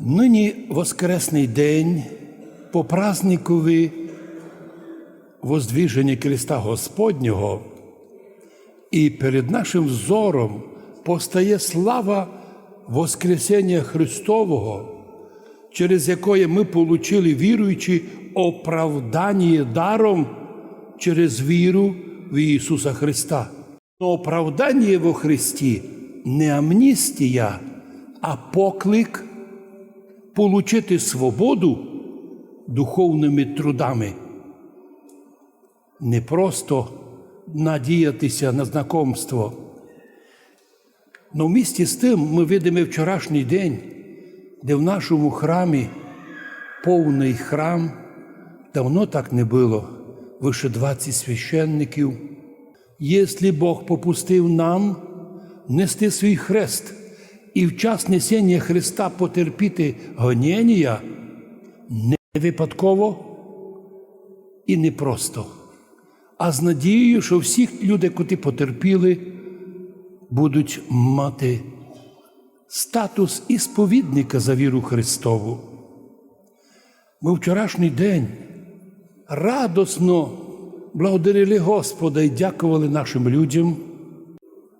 Нині Воскресний день по праздникові воздвіження Христа Господнього, і перед нашим взором постає слава Воскресення Христового, через якое ми получили, віруючи, оправдання даром через віру в Ісуса Христа. Но оправдання во Христі не амністія, а поклик получити свободу духовними трудами. Не просто надіятися на знакомство. Но в місті з тим ми видимо вчорашній день, де в нашому храмі повний храм, давно так не було, вище 20 священників. Якщо Бог попустив нам нести свій хрест і в час несення Христа потерпіти гоніння, не випадково і не просто, а з надією, що всі люди, котрі потерпіли, будуть мати статус ісповідника за віру Христову. Ми вчорашній день радосно благодарили Господа і дякували нашим людям.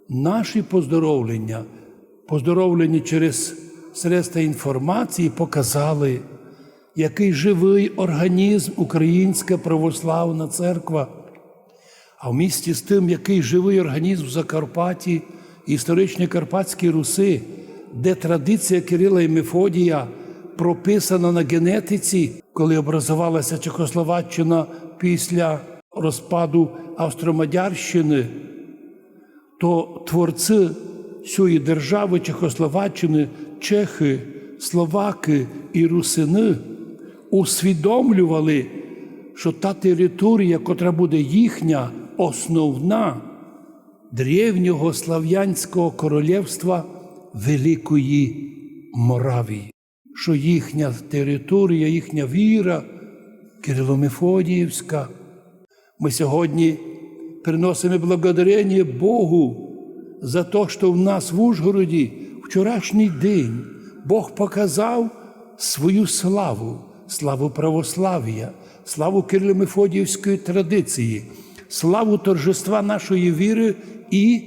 Наші поздоровлення, поздоровлення через средства інформації показали, який живий організм Українська православна церква. А в місті з тим, який живий організм в Закарпатті, історичні Карпатські Руси, де традиція Кирила і Мефодія прописана на генетиці, коли образувалася Чехословаччина після розпаду Австромадярщини, то творці цієї держави Чехословаччини, чехи, словаки і русини усвідомлювали, що та територія, котра буде їхня, основна древнього слав'янського королівства Великої Моравії, що їхня територія, їхня віра Кирило-Мефодіївська. Ми сьогодні приносимо благодарення Богу за те, що в нас в Ужгороді вчорашній день Бог показав свою славу, славу православ'я, славу Кирило-Мефодіївської традиції, славу торжества нашої віри і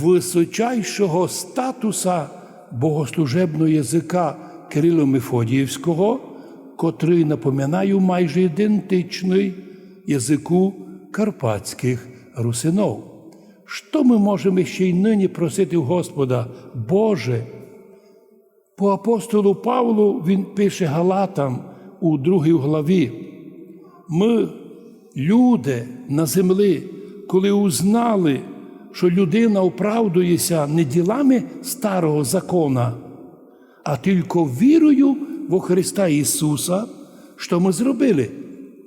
височайшого статуса богослужебного язика Кирило-Мефодіївського, котрий, напоминаю, майже ідентичний язику карпатських русинов. Що ми можемо ще й нині просити Господа, Боже? По апостолу Павлу він пише Галатам у другій главі. Ми, люди на землі, коли узнали, що людина оправдується не ділами старого закона, а тільки вірою во Христа Ісуса, що ми зробили.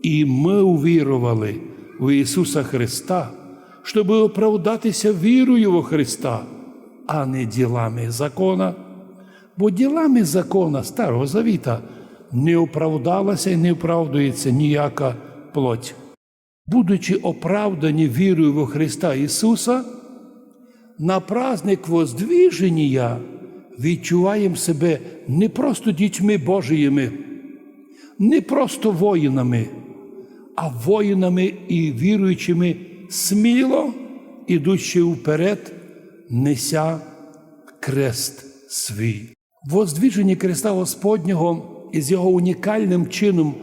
І ми увірували в Ісуса Христа, щоб оправдатися вірою во Христа, а не ділами закона. Бо ділами закона Старого Завіта не оправдалася і не оправдується ніяка плоть. Будучи оправдані вірою во Христа Ісуса, на праздник Воздвіження відчуваємо себе не просто дітьми Божіїми, не просто воїнами, а воїнами і віруючими сміло, ідучи вперед, неся крест свій. Воздвіження Христа Господнього із його унікальним чином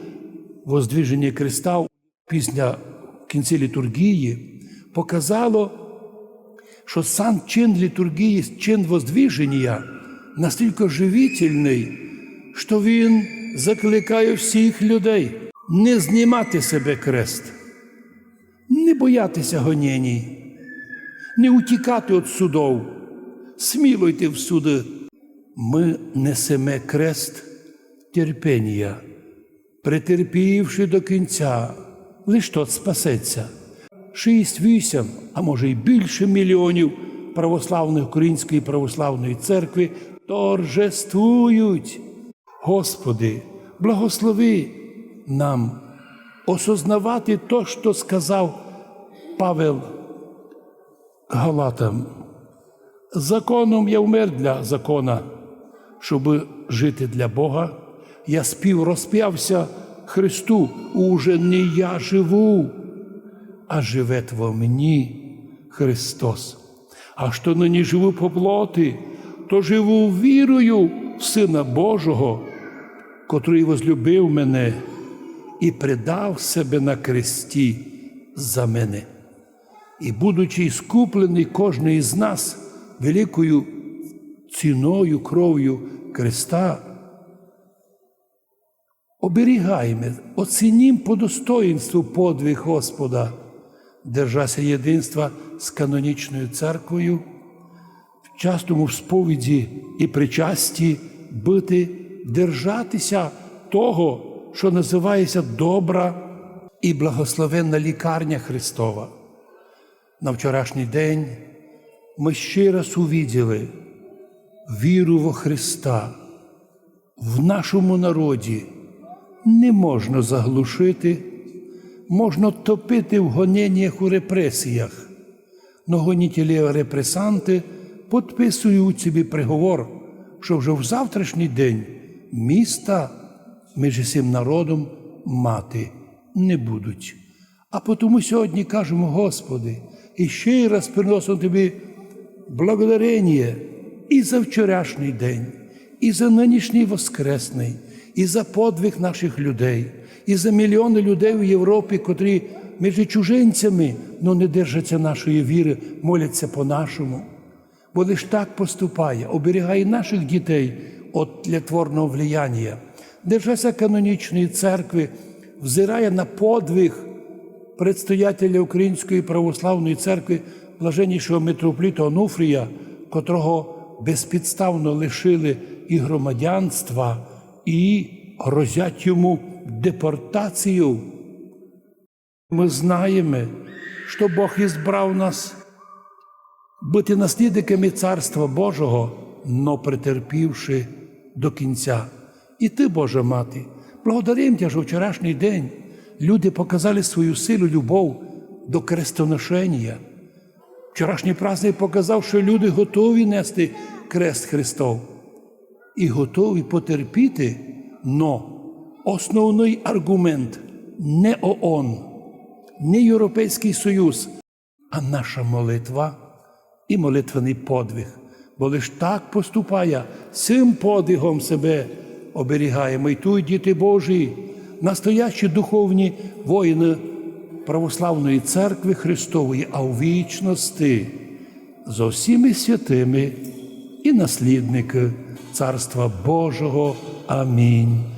воздвіження Христа після кінці літургії показало, що сам чин літургії, чин воздвіження настільки живительний, що він закликає всіх людей не знімати себе крест, боятися гонєній, не утікати від судов, сміло йти в суди. Ми несемо крест терпіння, претерпівши до кінця, лиш тот спасеться. Шість, вісім, а може й більше мільйонів православних Української православної церкви торжествують. Господи, благослови нам осознавати то, що сказав Павел Галатам. Законом я вмер для закона, щоб жити для Бога, я спів розп'явся Христу, уже не я живу, а живе во мені Христос. А що нині живу по плоти, то живу вірою в Сина Божого, котрий возлюбив мене і предав себе на кресті за мене. І, будучи скуплений кожен із нас великою ціною кров'ю Христа, оберігаємо, оцінім по достоїнству подвиг Господа, держася єдинства з канонічною церквою, в частому сповіді і причасті бити, держатися того, що називається добра і благословенна лікарня Христова. На вчорашній день ми ще раз увіділи віру во Христа в нашому народі не можна заглушити, можна топити в гоненнях у репресіях. Но гонітелі репресанти підписують собі приговор, що вже в завтрашній день міста між усім народом мати не будуть. А тому сьогодні кажемо, Господи, і ще раз приносимо Тобі благодарення і за вчорашній день, і за нинішній Воскресний, і за подвиг наших людей, і за мільйони людей в Європі, котрі між чужинцями, но не держаться нашої віри, моляться по-нашому. Бо лиш так поступає, оберігає наших дітей від тлетворного влияння, держася канонічної церкви, взирає на подвиг предстоятеля Української православної церкви, блаженнішого митрополіта Онуфрія, котрого безпідставно лишили і громадянства, і грозять йому депортацію. Ми знаємо, що Бог ізбрав нас бути наслідниками Царства Божого, но претерпівши до кінця. І ти, Божа Мати, благодарим Тя, що вчорашній день люди показали свою силу, любов до крестоношення. Вчорашній праздник показав, що люди готові нести крест Христов і готові потерпіти, но основний аргумент не ООН, не Європейський Союз, а наша молитва і молитвений подвиг. Бо лиш так поступає, цим подвигом себе оберігаємо. І тут, діти Божі, настоящі духовні воїни православної церкви Христової, а у вічності з усіми святими і наслідники Царства Божого. Амінь.